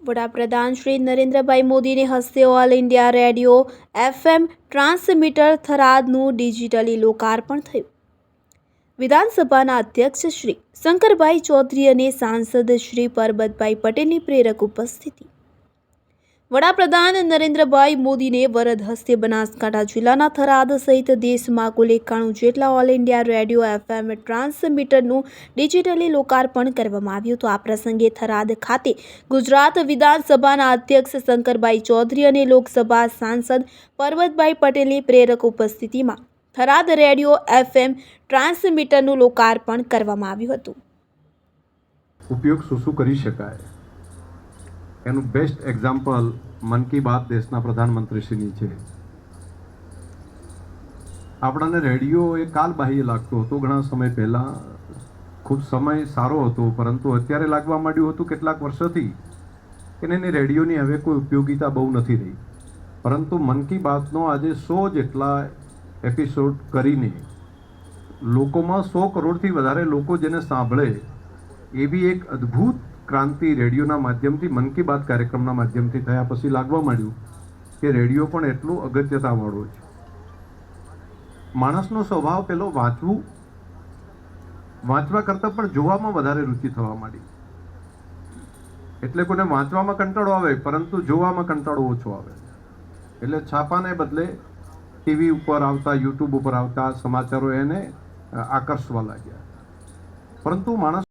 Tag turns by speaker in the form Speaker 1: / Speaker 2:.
Speaker 1: વડાપ્રધાન શ્રી નરેન્દ્રભાઈ મોદીને હસ્તે All India Radio FM transmitter થરાદનું digitally લોકાર્પણ થયું. વિધાનસભાના અધ્યક્ષ શ્રી શંકરભાઈ ચૌધરી અને સાંસદ શ્રી પરબતભાઈ પટેલની પ્રેરક ઉપસ્થિતિ. વડાપ્રધાન નરેન્દ્રભાઈ મોદીને વરદ હસ્તે બનાસકાંઠા જિલ્લાના થરાદ સહિત દેશમાં કુલ એકાણું જેટલા ઓલ ઇન્ડિયા રેડિયો એફએમ ટ્રાન્સમીટરનું ડિજિટલી લોકાર્પણ કરવામાં આવ્યું હતું. આ પ્રસંગે થરાદ ખાતે ગુજરાત વિધાનસભાના અધ્યક્ષ શંકરભાઈ ચૌધરી અને લોકસભા સાંસદ પર્વતભાઈ પટેલની પ્રેરક ઉપસ્થિતિમાં થરાદ રેડિયો એફએમ ટ્રાન્સમીટરનું લોકાર્પણ કરવામાં આવ્યું હતું.
Speaker 2: ઉપયોગ શું શું કરી શકાય? એનું બેસ્ટ એક્ઝામ્પલ મન કી બાત દેશના પ્રધાનમંત્રીશ્રીની છે. આપણાને રેડિયો એ કાલબાહ્ય લાગતો હતો. ઘણા સમય પહેલાં ખૂબ સમય સારો હતો, પરંતુ અત્યારે લાગવા માંડ્યું હતું કેટલાક વર્ષોથી કે એની રેડિયોની હવે કોઈ ઉપયોગિતા બહુ નથી રહી. પરંતુ મન કી બાતનો આજે સો જેટલા એપિસોડ કરીને લોકોમાં સો કરોડથી વધારે લોકો જેને સાંભળે એવી એક અદ્ભુત ક્રાંતિ રેડિયોના માધ્યમથી, મન કી બાત કાર્યક્રમના માધ્યમથી થયા પછી લાગવા માંડ્યું કે રેડિયો પણ એટલું અગત્યતાવાળો છે. માણસનો સ્વભાવ પેલો વાંચવું, વાંચવા કરતાં પણ જોવામાં વધારે રુચિ થવા માંડી. એટલે કોઈને વાંચવામાં કંટાળો આવે, પરંતુ જોવામાં કંટાળો ઓછો આવે. એટલે છાપાને બદલે ટીવી ઉપર આવતા, યુટ્યુબ ઉપર આવતા સમાચારો એને આકર્ષવા લાગ્યા. પરંતુ માણસ